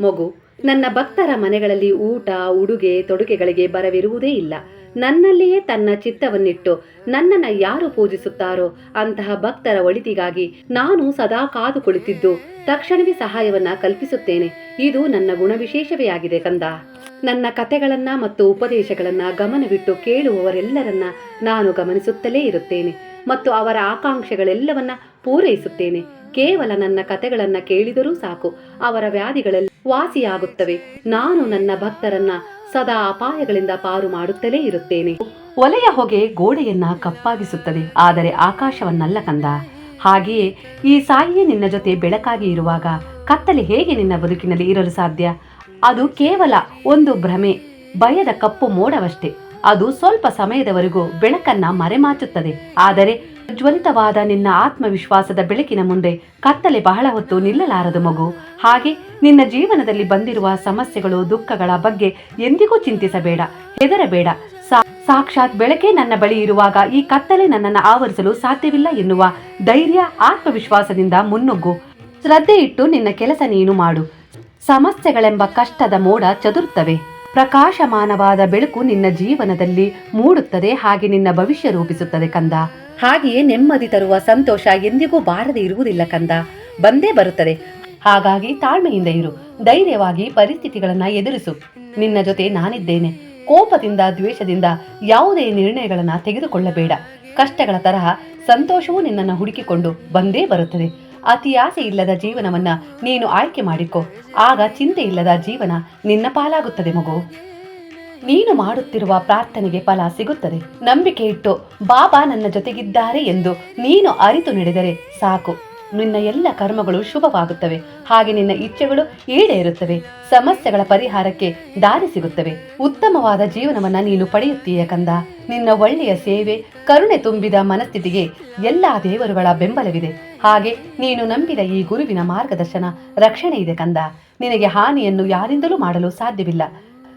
ಮಗು, ನನ್ನ ಭಕ್ತರ ಮನೆಗಳಲ್ಲಿ ಊಟ, ಉಡುಗೆ, ತೊಡುಗೆಗಳಿಗೆ ಬರವಿರುವುದೇ ಇಲ್ಲ. ನನ್ನಲ್ಲಿಯೇ ತನ್ನ ಚಿತ್ತವನ್ನಿಟ್ಟು, ನನ್ನನ್ನು ಯಾರು ಪೂಜಿಸುತ್ತಾರೋ ಅಂತಹ ಭಕ್ತರ ಒಳಿತಿಗಾಗಿ ನಾನು ಸದಾ ಕಾದು ಕುಳಿತಿದ್ದು ತಕ್ಷಣವೇ ಸಹಾಯವನ್ನ ಕಲ್ಪಿಸುತ್ತೇನೆ. ಇದು ನನ್ನ ಗುಣವಿಶೇಷವೇ ಆಗಿದೆ ಕಂದ. ನನ್ನ ಕಥೆಗಳನ್ನ ಮತ್ತು ಉಪದೇಶಗಳನ್ನ ಗಮನವಿಟ್ಟು ಕೇಳುವವರೆಲ್ಲರನ್ನ ನಾನು ಗಮನಿಸುತ್ತಲೇ ಇರುತ್ತೇನೆ. ಮತ್ತು ಅವರ ಆಕಾಂಕ್ಷೆಗಳೆಲ್ಲವನ್ನ ಪೂರೈಸುತ್ತೇನೆ. ಕೇವಲ ನನ್ನ ಕಥೆಗಳನ್ನ ಕೇಳಿದರೂ ಸಾಕು. ಅವರ ವ್ಯಾಧಿಗಳಲ್ಲಿ ವಾಸಿಯಾಗುತ್ತವೆ. ನಾನು ನನ್ನ ಭಕ್ತರನ್ನ ಸದಾ ಅಪಾಯಗಳಿಂದ ಪಾರು ಮಾಡುತ್ತಲೇ ಇರುತ್ತೇನೆ. ಒಲೆಯ ಹೊಗೆ ಗೋಡೆಯನ್ನ ಕಪ್ಪಾಗಿಸುತ್ತದೆ. ಆದರೆ ಆಕಾಶವನ್ನಲ್ಲ ಕಂದ. ಹಾಗೆಯೇ ಈ ಸಾಯಿಯೇ ನಿನ್ನ ಜೊತೆ ಬೆಳಕಾಗಿ ಇರುವಾಗ ಕತ್ತಲೆ ಹೇಗೆ ನಿನ್ನ ಬದುಕಿನಲ್ಲಿ ಇರಲು ಸಾಧ್ಯ? ಅದು ಕೇವಲ ಒಂದು ಭ್ರಮೆ, ಭಯದ ಕಪ್ಪು ಮೋಡವಷ್ಟೇ. ಅದು ಸ್ವಲ್ಪ ಸಮಯದವರೆಗೂ ಬೆಳಕನ್ನ ಮರೆಮಾಚುತ್ತದೆ. ಆದರೆ ಪ್ರಜ್ವಲಿತವಾದ ನಿನ್ನ ಆತ್ಮವಿಶ್ವಾಸದ ಬೆಳಕಿನ ಮುಂದೆ ಕತ್ತಲೆ ಬಹಳ ಹೊತ್ತು ನಿಲ್ಲಲಾರದು ಮಗು. ಹಾಗೆ ನಿನ್ನ ಜೀವನದಲ್ಲಿ ಬಂದಿರುವ ಸಮಸ್ಯೆಗಳು, ದುಃಖಗಳ ಬಗ್ಗೆ ಎಂದಿಗೂ ಚಿಂತಿಸಬೇಡ, ಹೆದರಬೇಡ. ಸಾಕ್ಷಾತ್ ಬೆಳಕೆ ನನ್ನ ಬಳಿ ಇರುವಾಗ ಈ ಕತ್ತಲೆ ನನ್ನನ್ನು ಆವರಿಸಲು ಸಾಧ್ಯವಿಲ್ಲ ಎನ್ನುವ ಧೈರ್ಯ, ಆತ್ಮವಿಶ್ವಾಸದಿಂದ ಮುನ್ನುಗ್ಗು. ಶ್ರದ್ಧೆ ಇಟ್ಟು ನಿನ್ನ ಕೆಲಸ ನೀನು ಮಾಡು. ಸಮಸ್ಯೆಗಳೆಂಬ ಕಷ್ಟದ ಮೋಡ ಚದುರ್ತವೆ. ಪ್ರಕಾಶಮಾನವಾದ ಬೆಳಕು ನಿನ್ನ ಜೀವನದಲ್ಲಿ ಮೂಡುತ್ತದೆ, ಹಾಗೆ ನಿನ್ನ ಭವಿಷ್ಯ ರೂಪಿಸುತ್ತದೆ ಕಂದ. ಹಾಗೆಯೇ ನೆಮ್ಮದಿ ತರುವ ಸಂತೋಷ ಎಂದಿಗೂ ಬಾರದೆ ಇರುವುದಿಲ್ಲ ಕಂದ. ಬಂದೇ ಬರುತ್ತದೆ. ಹಾಗಾಗಿ ತಾಳ್ಮೆಯಿಂದ ಇರು. ಧೈರ್ಯವಾಗಿ ಪರಿಸ್ಥಿತಿಗಳನ್ನು ಎದುರಿಸು. ನಿನ್ನ ಜೊತೆ ನಾನಿದ್ದೇನೆ. ಕೋಪದಿಂದ, ದ್ವೇಷದಿಂದ ಯಾವುದೇ ನಿರ್ಣಯಗಳನ್ನು ತೆಗೆದುಕೊಳ್ಳಬೇಡ. ಕಷ್ಟಗಳ ತರಹ ಸಂತೋಷವೂ ನಿನ್ನನ್ನು ಹುಡುಕಿಕೊಂಡು ಬಂದೇ ಬರುತ್ತದೆ. ಅತಿ ಆಸೆ ಇಲ್ಲದ ಜೀವನವನ್ನ ನೀನು ಆಯ್ಕೆ ಮಾಡಿಕೊ. ಆಗ ಚಿಂತೆ ಇಲ್ಲದ ಜೀವನ ನಿನ್ನ ಪಾಲಾಗುತ್ತದೆ ಮಗು. ನೀನು ಮಾಡುತ್ತಿರುವ ಪ್ರಾರ್ಥನೆಗೆ ಫಲ ಸಿಗುತ್ತದೆ. ನಂಬಿಕೆ ಇಟ್ಟು, ಬಾಬಾ ನನ್ನ ಜೊತೆಗಿದ್ದಾರೆ ಎಂದು ನೀನು ಅರಿತು ನಡೆದರೆ ಸಾಕು. ನಿನ್ನ ಎಲ್ಲ ಕರ್ಮಗಳು ಶುಭವಾಗುತ್ತವೆ. ಹಾಗೆ ನಿನ್ನ ಇಚ್ಛೆಗಳು ಈಡೇರುತ್ತವೆ ಸಮಸ್ಯೆಗಳ ಪರಿಹಾರಕ್ಕೆ ದಾರಿ ಸಿಗುತ್ತವೆ. ಉತ್ತಮವಾದ ಜೀವನವನ್ನ ನೀನು ಪಡೆಯುತ್ತೀಯ ಕಂದ. ನಿನ್ನ ಒಳ್ಳೆಯ ಸೇವೆ, ಕರುಣೆ ತುಂಬಿದ ಮನಸ್ಥಿತಿಗೆ ಎಲ್ಲಾ ದೇವರುಗಳ ಬೆಂಬಲವಿದೆ. ಹಾಗೆ ನೀನು ನಂಬಿದ ಈ ಗುರುವಿನ ಮಾರ್ಗದರ್ಶನ ರಕ್ಷಣೆ ಇದೆ ಕಂದ. ನಿನಗೆ ಹಾನಿಯನ್ನು ಯಾರಿಂದಲೂ ಮಾಡಲು ಸಾಧ್ಯವಿಲ್ಲ.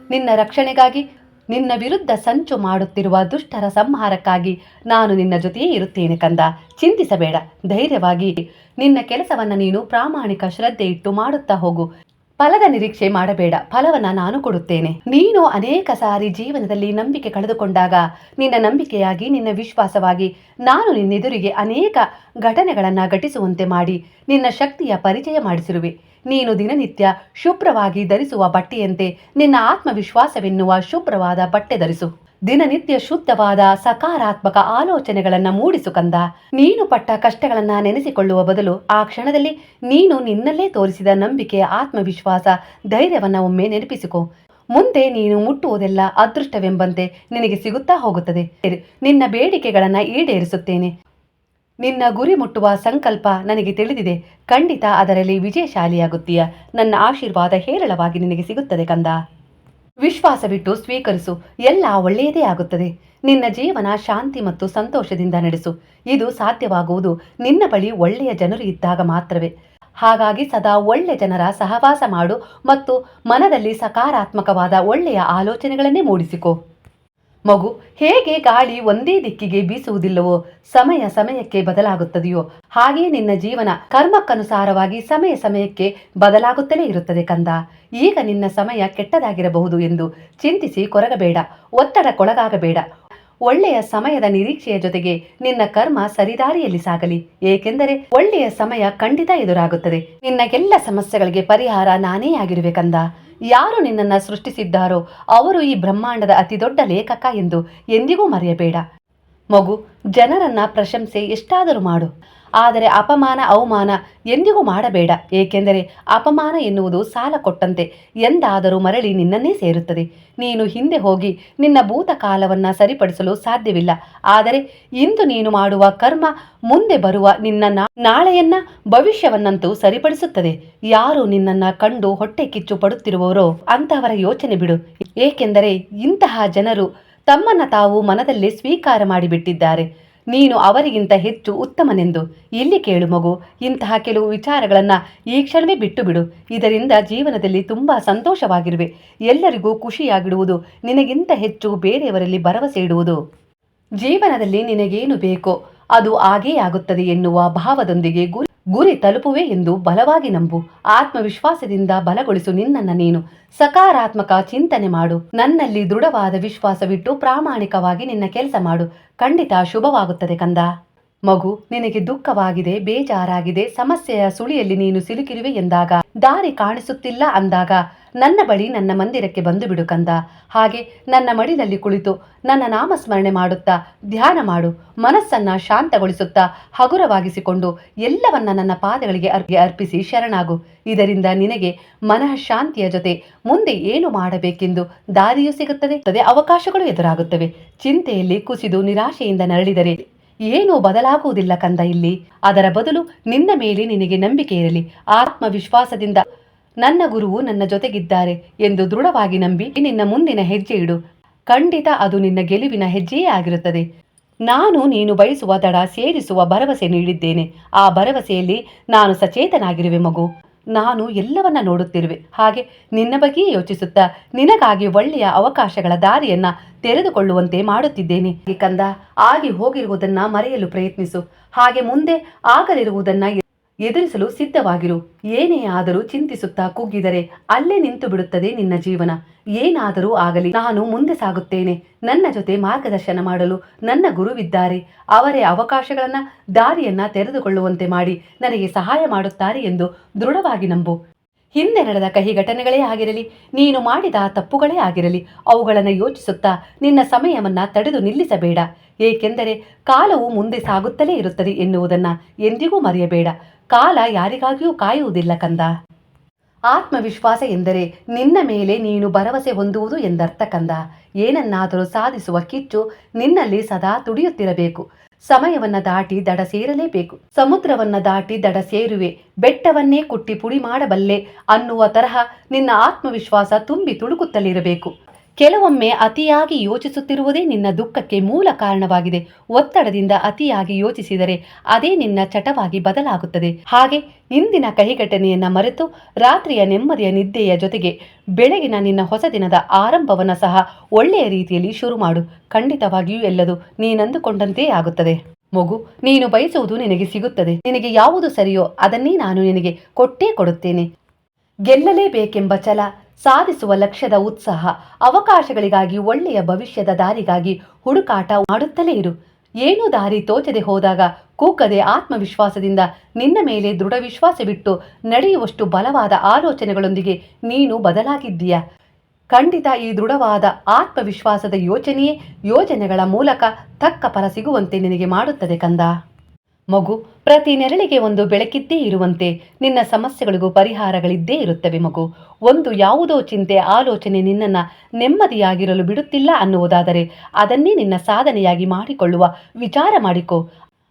ನಿನ್ನ ರಕ್ಷಣೆಗಾಗಿ ನಿನ್ನ ವಿರುದ್ಧ ಸಂಚು ಮಾಡುತ್ತಿರುವ ದುಷ್ಟರ ಸಂಹಾರಕ್ಕಾಗಿ ನಾನು ನಿನ್ನ ಜೊತೆಯೇ ಇರುತ್ತೇನೆ ಕಂದ. ಚಿಂತಿಸಬೇಡ, ಧೈರ್ಯವಾಗಿ ನಿನ್ನ ಕೆಲಸವನ್ನು ನೀನು ಪ್ರಾಮಾಣಿಕ ಶ್ರದ್ಧೆ ಇಟ್ಟು ಮಾಡುತ್ತಾ ಹೋಗು. ಫಲದ ನಿರೀಕ್ಷೆ ಮಾಡಬೇಡ, ಫಲವನ್ನ ನಾನು ಕೊಡುತ್ತೇನೆ. ನೀನು ಅನೇಕ ಸಾರಿ ಜೀವನದಲ್ಲಿ ನಂಬಿಕೆ ಕಳೆದುಕೊಂಡಾಗ, ನಿನ್ನ ನಂಬಿಕೆಯಾಗಿ, ನಿನ್ನ ವಿಶ್ವಾಸವಾಗಿ ನಾನು ನಿನ್ನೆದುರಿಗೆ ಅನೇಕ ಘಟನೆಗಳನ್ನ ಘಟಿಸುವಂತೆ ಮಾಡಿ, ನಿನ್ನ ಶಕ್ತಿಯ ಪರಿಚಯ ಮಾಡಿಸಿರುವೆ. ನೀನು ದಿನನಿತ್ಯ ಶುಭ್ರವಾಗಿ ಧರಿಸುವ ಬಟ್ಟೆಯಂತೆ, ನಿನ್ನ ಆತ್ಮವಿಶ್ವಾಸವೆನ್ನುವ ಶುಭ್ರವಾದ ಬಟ್ಟೆ ಧರಿಸು. ದಿನನಿತ್ಯ ಶುದ್ಧವಾದ ಸಕಾರಾತ್ಮಕ ಆಲೋಚನೆಗಳನ್ನು ಮೂಡಿಸು ಕಂದ. ನೀನು ಪಟ್ಟ ಕಷ್ಟಗಳನ್ನ ನೆನೆಸಿಕೊಳ್ಳುವ ಬದಲು ಆ ಕ್ಷಣದಲ್ಲಿ ನೀನು ನಿನ್ನಲ್ಲೇ ತೋರಿಸಿದ ನಂಬಿಕೆ ಆತ್ಮವಿಶ್ವಾಸ ಧೈರ್ಯವನ್ನ ಒಮ್ಮೆ ನೆನಪಿಸಿಕೊ. ಮುಂದೆ ನೀನು ಮುಟ್ಟುವುದೆಲ್ಲ ಅದೃಷ್ಟವೆಂಬಂತೆ ನಿನಗೆ ಸಿಗುತ್ತಾ ಹೋಗುತ್ತದೆ. ನಿನ್ನ ಬೇಡಿಕೆಗಳನ್ನು ಈಡೇರಿಸುತ್ತೇನೆ. ನಿನ್ನ ಗುರಿ ಮುಟ್ಟುವ ಸಂಕಲ್ಪ ನನಗೆ ತಿಳಿದಿದೆ. ಖಂಡಿತ ಅದರಲ್ಲಿ ವಿಜಯಶಾಲಿಯಾಗುತ್ತೀಯ. ನನ್ನ ಆಶೀರ್ವಾದ ಹೇರಳವಾಗಿ ನಿನಗೆ ಸಿಗುತ್ತದೆ ಕಂದ. ವಿಶ್ವಾಸವಿಟ್ಟು ಸ್ವೀಕರಿಸು. ಎಲ್ಲ ಒಳ್ಳೆಯದೇ ಆಗುತ್ತದೆ. ನಿನ್ನ ಜೀವನ ಶಾಂತಿ ಮತ್ತು ಸಂತೋಷದಿಂದ ನಡೆಸು. ಇದು ಸಾಧ್ಯವಾಗುವುದು. ನಿನ್ನ ಬಳಿ ಒಳ್ಳೆಯ ಜನರು ಇದ್ದಾಗ ಮಾತ್ರವೇ. ಹಾಗಾಗಿ ಸದಾ ಒಳ್ಳೆ ಜನರ ಸಹವಾಸ ಮಾಡು ಮತ್ತು ಮನದಲ್ಲಿ ಸಕಾರಾತ್ಮಕವಾದ ಒಳ್ಳೆಯ ಆಲೋಚನೆಗಳನ್ನೇ ಮೂಡಿಸಿಕೊ. ಮಗು, ಹೇಗೆ ಗಾಳಿ ಒಂದೇ ದಿಕ್ಕಿಗೆ ಬೀಸುವುದಿಲ್ಲವೋ, ಸಮಯ ಸಮಯಕ್ಕೆ ಬದಲಾಗುತ್ತದೆಯೋ ಹಾಗೆಯೇ ನಿನ್ನ ಜೀವನ ಕರ್ಮಕ್ಕನುಸಾರವಾಗಿ ಸಮಯ ಸಮಯಕ್ಕೆ ಬದಲಾಗುತ್ತಲೇ ಇರುತ್ತದೆ ಕಂದ. ಈಗ ನಿನ್ನ ಸಮಯ ಕೆಟ್ಟದಾಗಿರಬಹುದು ಎಂದು ಚಿಂತಿಸಿ ಕೊರಗಬೇಡ, ಒತ್ತಡಕ್ಕೊಳಗಾಗಬೇಡ. ಒಳ್ಳೆಯ ಸಮಯದ ನಿರೀಕ್ಷೆಯ ಜೊತೆಗೆ ನಿನ್ನ ಕರ್ಮ ಸರಿದಾರಿಯಲ್ಲಿ ಸಾಗಲಿ, ಏಕೆಂದರೆ ಒಳ್ಳೆಯ ಸಮಯ ಖಂಡಿತ ಎದುರಾಗುತ್ತದೆ. ನಿನ್ನ ಎಲ್ಲ ಸಮಸ್ಯೆಗಳಿಗೆ ಪರಿಹಾರ ನಾನೇ ಆಗಿರುವೆ ಕಂದ. ಯಾರು ನಿನ್ನನ್ನ ಸೃಷ್ಟಿಸಿದ್ದಾರೋ ಅವರು ಈ ಬ್ರಹ್ಮಾಂಡದ ಅತಿ ದೊಡ್ಡ ಲೇಖಕ ಎಂದು ಎಂದಿಗೂ ಮರೆಯಬೇಡ. ಮಗು, ಜನರನ್ನ ಪ್ರಶಂಸೆ ಎಷ್ಟಾದರೂ ಮಾಡು. ಆದರೆ ಅಪಮಾನ, ಅವಮಾನ ಎಂದಿಗೂ ಮಾಡಬೇಡ. ಏಕೆಂದರೆ ಅಪಮಾನ ಎನ್ನುವುದು ಸಾಲ ಕೊಟ್ಟಂತೆ. ಎಂದಾದರೂ ಮರಳಿ ನಿನ್ನನ್ನೇ ಸೇರುತ್ತದೆ. ನೀನು ಹಿಂದೆ ಹೋಗಿ ನಿನ್ನ ಭೂತಕಾಲವನ್ನ ಸರಿಪಡಿಸಲು ಸಾಧ್ಯವಿಲ್ಲ. ಆದರೆ ಇಂದು ನೀನು ಮಾಡುವ ಕರ್ಮ ಮುಂದೆ ಬರುವ ನಿನ್ನ ನಾಳೆಯನ್ನ ಭವಿಷ್ಯವನ್ನಂತೂ ಸರಿಪಡಿಸುತ್ತದೆ. ಯಾರು ನಿನ್ನನ್ನ ಕಂಡು ಹೊಟ್ಟೆ ಕಿಚ್ಚು ಪಡುತ್ತಿರುವವರೋ ಅಂತಹವರ ಯೋಚನೆ ಬಿಡು. ಏಕೆಂದರೆ ಇಂತಹ ಜನರು ತಮ್ಮನ್ನ ತಾವು ಮನದಲ್ಲೇ ಸ್ವೀಕಾರ ಮಾಡಿಬಿಟ್ಟಿದ್ದಾರೆ. ನೀನು ಅವರಿಗಿಂತ ಹೆಚ್ಚು ಉತ್ತಮನೆಂದು. ಇಲ್ಲಿ ಕೇಳು ಮಗು, ಇಂತಹ ಕೆಲವು ವಿಚಾರಗಳನ್ನು ಈ ಕ್ಷಣವೇ ಬಿಟ್ಟು ಬಿಡು ಇದರಿಂದ ಜೀವನದಲ್ಲಿ ತುಂಬ ಸಂತೋಷವಾಗಿರುವೆ. ಎಲ್ಲರಿಗೂ ಖುಷಿಯಾಗಿಡುವುದು, ನಿನಗಿಂತ ಹೆಚ್ಚು ಬೇರೆಯವರಲ್ಲಿ ಭರವಸೆ ಇಡುವುದು. ಜೀವನದಲ್ಲಿ ನಿನಗೇನು ಬೇಕೋ, ಅದು ಆಗೇ ಆಗುತ್ತದೆ ಎನ್ನುವ ಭಾವದೊಂದಿಗೆ ಗುರಿ ಗುರಿ ತಲುಪುವೆ ಎಂದು ಬಲವಾಗಿ ನಂಬು. ಆತ್ಮವಿಶ್ವಾಸದಿಂದ ಬಲಗೊಳಿಸು ನಿನ್ನನ್ನು ನೀನು. ಸಕಾರಾತ್ಮಕ ಚಿಂತನೆ ಮಾಡು. ನನ್ನಲ್ಲಿ ದೃಢವಾದ ವಿಶ್ವಾಸವಿಟ್ಟು ಪ್ರಾಮಾಣಿಕವಾಗಿ ನಿನ್ನ ಕೆಲಸ ಮಾಡು. ಖಂಡಿತ ಶುಭವಾಗುತ್ತದೆ ಕಂದ. ಮಗು, ನಿನಗೆ ದುಃಖವಾಗಿದೆ, ಬೇಜಾರಾಗಿದೆ, ಸಮಸ್ಯೆಯ ಸುಳಿಯಲ್ಲಿ ನೀನು ಸಿಲುಕಿರುವೆ ಎಂದಾಗ, ದಾರಿ ಕಾಣಿಸುತ್ತಿಲ್ಲ ಅಂದಾಗ, ನನ್ನ ಬಳಿ ನನ್ನ ಮಂದಿರಕ್ಕೆ ಬಂದು ಬಿಡು ಕಂದ. ಹಾಗೆ ನನ್ನ ಮಡಿಲಲ್ಲಿ ಕುಳಿತು ನನ್ನ ನಾಮಸ್ಮರಣೆ ಮಾಡುತ್ತಾ, ಧ್ಯಾನ ಮಾಡು, ಮನಸ್ಸನ್ನ ಶಾಂತಗೊಳಿಸುತ್ತಾ, ಹಗುರವಾಗಿಸಿಕೊಂಡು ಎಲ್ಲವನ್ನ ನನ್ನ ಪಾದಗಳಿಗೆ ಅರ್ಗೆ ಅರ್ಪಿಸಿ ಶರಣಾಗು. ಇದರಿಂದ ನಿನಗೆ ಮನಃಶಾಂತಿಯ ಜೊತೆ ಮುಂದೆ ಏನು ಮಾಡಬೇಕೆಂದು ದಾರಿಯೂ ಸಿಗುತ್ತದೆ, ಅವಕಾಶಗಳು ಎದುರಾಗುತ್ತವೆ. ಚಿಂತೆಯಲ್ಲಿ ಕುಸಿದು ನಿರಾಶೆಯಿಂದ ನರಳಿದರೆ ಏನೂ ಬದಲಾಗುವುದಿಲ್ಲ ಕಂದ ಇಲ್ಲಿ. ಅದರ ಬದಲು ನಿನ್ನ ಮೇಲೆ ನಿನಗೆ ನಂಬಿಕೆ ಇರಲಿ. ಆತ್ಮವಿಶ್ವಾಸದಿಂದ ನನ್ನ ಗುರುವು ನನ್ನ ಜೊತೆಗಿದ್ದಾರೆ ಎಂದು ದೃಢವಾಗಿ ನಂಬಿ ನಿನ್ನ ಮುಂದಿನ ಹೆಜ್ಜೆ ಇಡು. ಖಂಡಿತ ಅದು ನಿನ್ನ ಗೆಲುವಿನ ಹೆಜ್ಜೆಯೇ ಆಗಿರುತ್ತದೆ. ನಾನು ನೀನು ಬಯಸುವ ದಡ ಸೇರಿಸುವ ಭರವಸೆ ನೀಡಿದ್ದೇನೆ. ಆ ಭರವಸೆಯಲ್ಲಿ ನಾನು ಸಚೇತನಾಗಿರುವೆ ಮಗು. ನಾನು ಎಲ್ಲವನ್ನ ನೋಡುತ್ತಿರುವೆ. ಹಾಗೆ ನಿನ್ನ ಬಗ್ಗೆ ಯೋಚಿಸುತ್ತಾ ನಿನಗಾಗಿ ಒಳ್ಳೆಯ ಅವಕಾಶಗಳ ದಾರಿಯನ್ನ ತೆರೆದುಕೊಳ್ಳುವಂತೆ ಮಾಡುತ್ತಿದ್ದೇನೆ. ಏಕಂದ ಕಂದ, ಆಗಿ ಹೋಗಿರುವುದನ್ನ ಮರೆಯಲು ಪ್ರಯತ್ನಿಸು. ಹಾಗೆ ಮುಂದೆ ಆಗಲಿರುವುದನ್ನ ಎದುರಿಸಲು ಸಿದ್ಧವಾಗಿರು. ಏನೇ ಆದರೂ ಚಿಂತಿಸುತ್ತಾ ಕುಗ್ಗಿದರೆ ಅಲ್ಲೇ ನಿಂತು ಬಿಡುತ್ತದೆ ನಿನ್ನ ಜೀವನ. ಏನಾದರೂ ಆಗಲಿ ನಾನು ಮುಂದೆ ಸಾಗುತ್ತೇನೆ. ನನ್ನ ಜೊತೆ ಮಾರ್ಗದರ್ಶನ ಮಾಡಲು ನನ್ನ ಗುರುವಿದ್ದಾರೆ. ಅವರೇ ಅವಕಾಶಗಳನ್ನ, ದಾರಿಯನ್ನ ತೆರೆದುಕೊಳ್ಳುವಂತೆ ಮಾಡಿ ನನಗೆ ಸಹಾಯ ಮಾಡುತ್ತಾರೆ ಎಂದು ದೃಢವಾಗಿ ನಂಬು. ಹಿಂದೆ ನಡೆದ ಕಹಿ ಘಟನೆಗಳೇ ಆಗಿರಲಿ, ನೀನು ಮಾಡಿದ ತಪ್ಪುಗಳೇ ಆಗಿರಲಿ, ಅವುಗಳನ್ನು ಯೋಚಿಸುತ್ತಾ ನಿನ್ನ ಸಮಯವನ್ನು ತಡೆದು ನಿಲ್ಲಿಸಬೇಡ. ಏಕೆಂದರೆ ಕಾಲವು ಮುಂದೆ ಸಾಗುತ್ತಲೇ ಇರುತ್ತದೆ ಎನ್ನುವುದನ್ನು ಎಂದಿಗೂ ಮರೆಯಬೇಡ. ಕಾಲ ಯಾರಿಗಾಗಿಯೂ ಕಾಯುವುದಿಲ್ಲ ಕಂದ. ಆತ್ಮವಿಶ್ವಾಸ ಎಂದರೆ ನಿನ್ನ ಮೇಲೆ ನೀನು ಭರವಸೆ ಹೊಂದುವುದು ಎಂದರ್ಥ ಕಂದ. ಏನನ್ನಾದರೂ ಸಾಧಿಸುವ ಕಿಚ್ಚು ನಿನ್ನಲ್ಲಿ ಸದಾ ತುಡಿಯುತ್ತಿರಬೇಕು. ಸಮಯವನ್ನ ದಾಟಿ ದಡ ಸೇರಲೇಬೇಕು. ಸಮುದ್ರವನ್ನ ದಾಟಿ ದಡ ಸೇರುವೆ. ಬೆಟ್ಟವನ್ನೇ ಕುಟ್ಟಿ ಪುಡಿ ಮಾಡಬಲ್ಲೆ ಅನ್ನುವ ತರಹ ನಿನ್ನ ಆತ್ಮವಿಶ್ವಾಸ ತುಂಬಿ ತುಳುಕುತ್ತಲಿರಬೇಕು. ಕೆಲವೊಮ್ಮೆ ಅತಿಯಾಗಿ ಯೋಚಿಸುತ್ತಿರುವುದೇ ನಿನ್ನ ದುಃಖಕ್ಕೆ ಮೂಲ ಕಾರಣವಾಗಿದೆ. ಒತ್ತಡದಿಂದ ಅತಿಯಾಗಿ ಯೋಚಿಸಿದರೆ ಅದೇ ನಿನ್ನ ಚಟವಾಗಿ ಬದಲಾಗುತ್ತದೆ. ಹಾಗೆ ಇಂದಿನ ಕಹಿಘಟನೆಯನ್ನ ಮರೆತು ರಾತ್ರಿಯ ನೆಮ್ಮದಿಯ ನಿದ್ದೆಯ ಜೊತೆಗೆ ಬೆಳಗಿನ ನಿನ್ನ ಹೊಸ ದಿನದ ಆರಂಭವನ್ನು ಸಹ ಒಳ್ಳೆಯ ರೀತಿಯಲ್ಲಿ ಶುರು ಮಾಡು. ಖಂಡಿತವಾಗಿಯೂ ಎಲ್ಲದು ನೀನಂದುಕೊಂಡಂತೆಯೇ ಆಗುತ್ತದೆ. ಮಗು, ನೀನು ಬಯಸುವುದು ನಿನಗೆ ಸಿಗುತ್ತದೆ. ನಿನಗೆ ಯಾವುದು ಸರಿಯೋ ಅದನ್ನೇ ನಾನು ನಿನಗೆ ಕೊಟ್ಟೇ ಕೊಡುತ್ತೇನೆ. ಗೆಲ್ಲಲೇಬೇಕೆಂಬ ಛಲ ಸಾಧಿಸುವ ಲಕ್ಷ್ಯದ ಉತ್ಸಾಹ, ಅವಕಾಶಗಳಿಗಾಗಿ ಒಳ್ಳೆಯ ಭವಿಷ್ಯದ ದಾರಿಗಾಗಿ ಹುಡುಕಾಟ ಮಾಡುತ್ತಲೇ ಇರು. ಏನು ದಾರಿ ತೋಚದೆ ಹೋದಾಗ ಕೂಕದೆ ಆತ್ಮವಿಶ್ವಾಸದಿಂದ ನಿನ್ನ ಮೇಲೆ ದೃಢ ವಿಶ್ವಾಸವಿಟ್ಟು ನಡೆಯುವಷ್ಟು ಬಲವಾದ ಆಲೋಚನೆಗಳೊಂದಿಗೆ ನೀನು ಬದಲಾಗಿದ್ದೀಯ? ಖಂಡಿತ ಈ ದೃಢವಾದ ಆತ್ಮವಿಶ್ವಾಸದ ಯೋಚನೆಯೇ ಯೋಜನೆಗಳ ಮೂಲಕ ತಕ್ಕ ಫಲ ಸಿಗುವಂತೆ ನಿನಗೆ ಮಾಡುತ್ತದೆ ಕಂದ. ಮಗು, ಪ್ರತಿ ನೆರಳಿಗೆ ಒಂದು ಬೆಳಕಿದ್ದೇ ಇರುವಂತೆ ನಿನ್ನ ಸಮಸ್ಯೆಗಳಿಗೂ ಪರಿಹಾರಗಳಿದ್ದೇ ಇರುತ್ತವೆ ಮಗು. ಒಂದು ಯಾವುದೋ ಚಿಂತೆ, ಆಲೋಚನೆ ನಿನ್ನನ್ನು ನೆಮ್ಮದಿಯಾಗಿರಲು ಬಿಡುತ್ತಿಲ್ಲ ಅನ್ನುವುದಾದರೆ ಅದನ್ನೇ ನಿನ್ನ ಸಾಧನೆಯಾಗಿ ಮಾಡಿಕೊಳ್ಳುವ ವಿಚಾರ ಮಾಡಿಕೊ.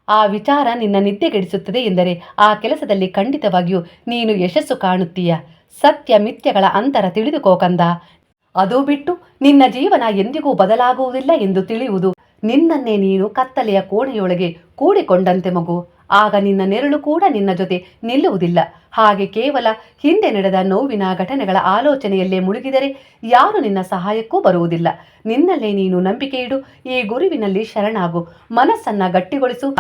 ಆ ವಿಚಾರ ನಿನ್ನ ನಿದ್ದೆಗೆಡಿಸುತ್ತದೆ ಎಂದರೆ ಆ ಕೆಲಸದಲ್ಲಿ ಖಂಡಿತವಾಗಿಯೂ ನೀನು ಯಶಸ್ಸು ಕಾಣುತ್ತೀಯ. ಸತ್ಯ ಮಿಥ್ಯಗಳ ಅಂತರ ತಿಳಿದುಕೋ ಕಂದ. ಅದು ಬಿಟ್ಟು ನಿನ್ನ ಜೀವನ ಎಂದಿಗೂ ಬದಲಾಗುವುದಿಲ್ಲ ಎಂದು ತಿಳಿಯುವುದು ನಿನ್ನನ್ನೇ ನೀನು ಕತ್ತಲೆಯ ಕೋಣೆಯೊಳಗೆ ಕೂಡಿಕೊಂಡಂತೆ ಮಗು. ಆಗ ನಿನ್ನ ನೆರಳು ಕೂಡ ನಿನ್ನ ಜೊತೆ ನಿಲ್ಲುವುದಿಲ್ಲ. ಹಾಗೆ ಕೇವಲ ಹಿಂದೆ ನಡೆದ ನೋವಿನ ಘಟನೆಗಳ ಆಲೋಚನೆಯಲ್ಲೇ ಮುಳುಗಿದರೆ ಯಾರು ನಿನ್ನ ಸಹಾಯಕ್ಕೂ ಬರುವುದಿಲ್ಲ. ನಿನ್ನಲ್ಲೇ ನೀನು ನಂಬಿಕೆ ಇಡು. ಈ ಗುರುವಿನಲ್ಲಿ ಶರಣಾಗು. ಮನಸ್ಸನ್ನ ಗಟ್ಟಿಗೊಳಿಸು.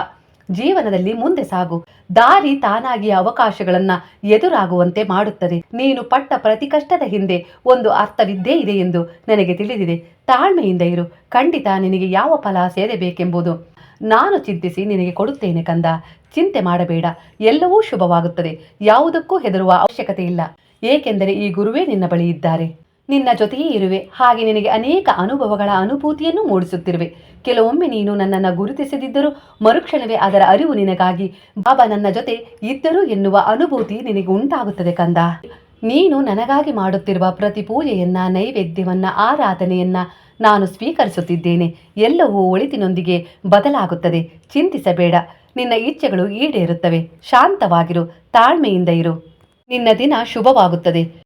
ಜೀವನದಲ್ಲಿ ಮುಂದೆ ಸಾಗು. ದಾರಿ ತಾನಾಗಿಯ ಅವಕಾಶಗಳನ್ನ ಎದುರಾಗುವಂತೆ ಮಾಡುತ್ತದೆ. ನೀನು ಪಟ್ಟ ಪ್ರತಿ ಕಷ್ಟದ ಹಿಂದೆ ಒಂದು ಅರ್ಥವಿದ್ದೇ ಇದೆ ಎಂದು ನನಗೆ ತಿಳಿದಿದೆ. ತಾಳ್ಮೆಯಿಂದ ಇರು. ಖಂಡಿತ ನಿನಗೆ ಯಾವ ಫಲ ಸೇರಬೇಕೆಂಬುದು ನಾನು ಚಿಂತಿಸಿ ನಿನಗೆ ಕೊಡುತ್ತೇನೆ ಕಂದ. ಚಿಂತೆ ಮಾಡಬೇಡ. ಎಲ್ಲವೂ ಶುಭವಾಗುತ್ತದೆ. ಯಾವುದಕ್ಕೂ ಹೆದರುವ ಅವಶ್ಯಕತೆ ಇಲ್ಲ. ಏಕೆಂದರೆ ಈ ಗುರುವೇ ನಿನ್ನ ಬಳಿ ಇದ್ದಾರೆ. ನಿನ್ನ ಜೊತೆಯೇ ಇರುವೆ. ಹಾಗೆ ನಿನಗೆ ಅನೇಕ ಅನುಭವಗಳ ಅನುಭೂತಿಯನ್ನು ಮೂಡಿಸುತ್ತಿರುವೆ. ಕೆಲವೊಮ್ಮೆ ನೀನು ನನ್ನನ್ನು ಗುರುತಿಸದಿದ್ದರೂ ಮರುಕ್ಷಣವೇ ಅದರ ಅರಿವು ನಿನಗಾಗಿ. ಬಾಬಾ ನನ್ನ ಜೊತೆ ಇದ್ದರು ಎನ್ನುವ ಅನುಭೂತಿ ನಿನಗೆ ಉಂಟಾಗುತ್ತದೆ ಕಂದ. ನೀನು ನನಗಾಗಿ ಮಾಡುತ್ತಿರುವ ಪ್ರತಿ ಪೂಜೆಯನ್ನ, ನೈವೇದ್ಯವನ್ನ, ಆರಾಧನೆಯನ್ನ ನಾನು ಸ್ವೀಕರಿಸುತ್ತಿದ್ದೇನೆ. ಎಲ್ಲವೂ ಒಳಿತಿನೊಂದಿಗೆ ಬದಲಾಗುತ್ತದೆ. ಚಿಂತಿಸಬೇಡ. ನಿನ್ನ ಇಚ್ಛೆಗಳು ಈಡೇರುತ್ತವೆ. ಶಾಂತವಾಗಿರು. ತಾಳ್ಮೆಯಿಂದ ಇರು. ನಿನ್ನ ದಿನ ಶುಭವಾಗುತ್ತದೆ.